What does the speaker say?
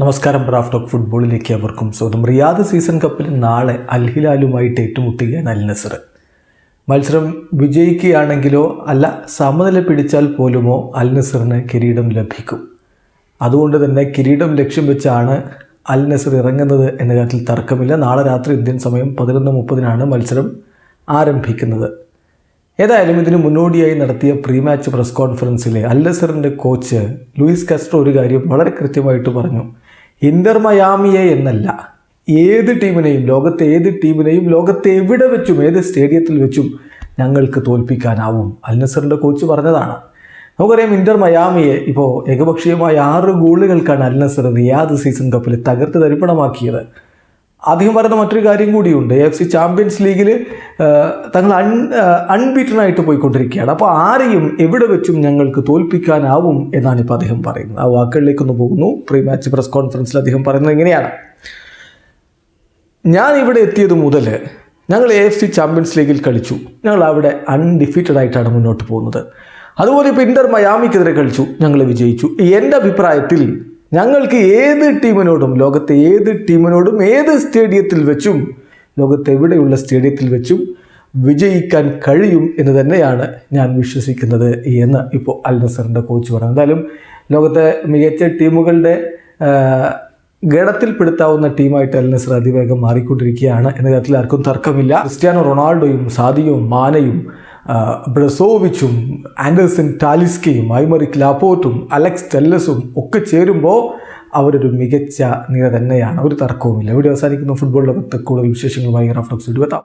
നമസ്കാരം ബ്രാഫ് ടോക്ക് ഫുട്ബോളിലേക്ക് അവർക്കും സ്വാഗതം. റിയാദ് സീസൺ കപ്പിൽ നാളെ അൽ ഹിലാലുമായിട്ട് ഏറ്റുമുട്ടുകയാണ് അൽ നസർ. മത്സരം വിജയിക്കുകയാണെങ്കിലോ അല്ല സമനില പിടിച്ചാൽ പോലുമോ അൽ നസറിന് കിരീടം ലഭിക്കും. അതുകൊണ്ട് തന്നെ കിരീടം ലക്ഷ്യം വെച്ചാണ് അൽ നസർ ഇറങ്ങുന്നത് എന്ന കാര്യത്തിൽ തർക്കമില്ല. നാളെ രാത്രി ഇന്ത്യൻ സമയം പതിനൊന്ന് മുപ്പതിനാണ് മത്സരം ആരംഭിക്കുന്നത്. ഏതായാലും ഇതിന് മുന്നോടിയായി നടത്തിയ പ്രീ മാച്ച് പ്രസ് കോൺഫറൻസിലെ അൽ നസറിന്റെ കോച്ച് ലൂയിസ് കാസ്ട്രോ ഒരു കാര്യം വളരെ കൃത്യമായിട്ട് പറഞ്ഞു. ഇന്റർ മയാമിയെ എന്നല്ല. ഏത് ടീമിനെയും ലോകത്തെ ഏത് ടീമിനെയും ലോകത്തെ എവിടെ വെച്ചും ഏത് സ്റ്റേഡിയത്തിൽ വെച്ചും ഞങ്ങൾക്ക് തോൽപ്പിക്കാനാവും. അൽ നസറിന്റെ കോച്ച് പറഞ്ഞതാണ്. നമുക്കറിയാം ഇന്റർ മയാമിയെ ഇപ്പോൾ ഏകപക്ഷീയമായ ആറ് ഗോളുകൾക്കാണ് അൽ നസർ റിയാദ് സീസൺ കപ്പിൽ തകർത്ത് തരിപ്പണമാക്കിയത്. ആദ്യം പറയുന്ന മറ്റൊരു കാര്യം കൂടിയുണ്ട്. എഫ് സി ചാമ്പ്യൻസ് ലീഗിൽ തങ്ങൾ അൺ അൺബീറ്റൺ ആയിട്ട് പോയിക്കൊണ്ടിരിക്കുകയാണ്. അപ്പോൾ ആരെയും എവിടെ വെച്ചും ഞങ്ങൾക്ക് തോൽപ്പിക്കാനാവും എന്നാണ് ഇപ്പോൾ അദ്ദേഹം പറയുന്നത്. ആ വാക്കുകളിലേക്കൊന്ന് പോകുന്നു. പ്രീ മാച്ച് പ്രസ് കോൺഫറൻസിൽ അദ്ദേഹം പറയുന്നത് ഇങ്ങനെയാണ്. ഞാൻ ഇവിടെ എത്തിയത് മുതൽ ഞങ്ങൾ എ എഫ് സി ചാമ്പ്യൻസ് ലീഗിൽ കളിച്ചു. ഞങ്ങൾ അവിടെ അൺഡിഫീറ്റഡ് ആയിട്ടാണ് മുന്നോട്ട് പോകുന്നത്. അതുപോലെ ഇപ്പോൾ ഇന്റർ മയാമിക്കെതിരെ കളിച്ചു. ഞങ്ങൾ വിജയിച്ചു. എന്റെ അഭിപ്രായത്തിൽ ഞങ്ങൾക്ക് ഏത് ടീമിനോടും ലോകത്തെ ഏത് ടീമിനോടും ഏത് സ്റ്റേഡിയത്തിൽ വെച്ചും ലോകത്തെ എവിടെയുള്ള സ്റ്റേഡിയത്തിൽ വെച്ചും വിജയിക്കാൻ കഴിയും എന്ന് തന്നെയാണ് ഞാൻ വിശ്വസിക്കുന്നത് എന്ന് ഇപ്പോൾ അൽ നസറിന്റെ കോച്ച് പറഞ്ഞു എന്തായാലും ലോകത്തെ മികച്ച ടീമുകളുടെ ഗണത്തിൽപ്പെടുത്താവുന്ന ടീമായിട്ട് അൽനസർ അതിവേഗം മാറിക്കൊണ്ടിരിക്കുകയാണ്. എന്ന കാര്യത്തിൽ ആർക്കും തർക്കമില്ല. ക്രിസ്ത്യാനോ റൊണാൾഡോയും സാദിയും മാനയും ബ്രസോവിച്ചും ആൻഡേഴ്സൺ ടാലിസ്കയും ഐമറിക് ലാപ്പോർട്ടും അലക്സ് ടെല്ലസും ഒക്കെ ചേരുമ്പോൾ അവരൊരു മികച്ച നിര തന്നെയാണ്. ഒരു തർക്കവുമില്ല. ഇവിടെ അവസാനിക്കുന്ന. ഫുട്ബോൾ ലോകത്ത് കൂടുതൽ വിശേഷങ്ങളുമായി റഫ്ലക്സ് എത്താം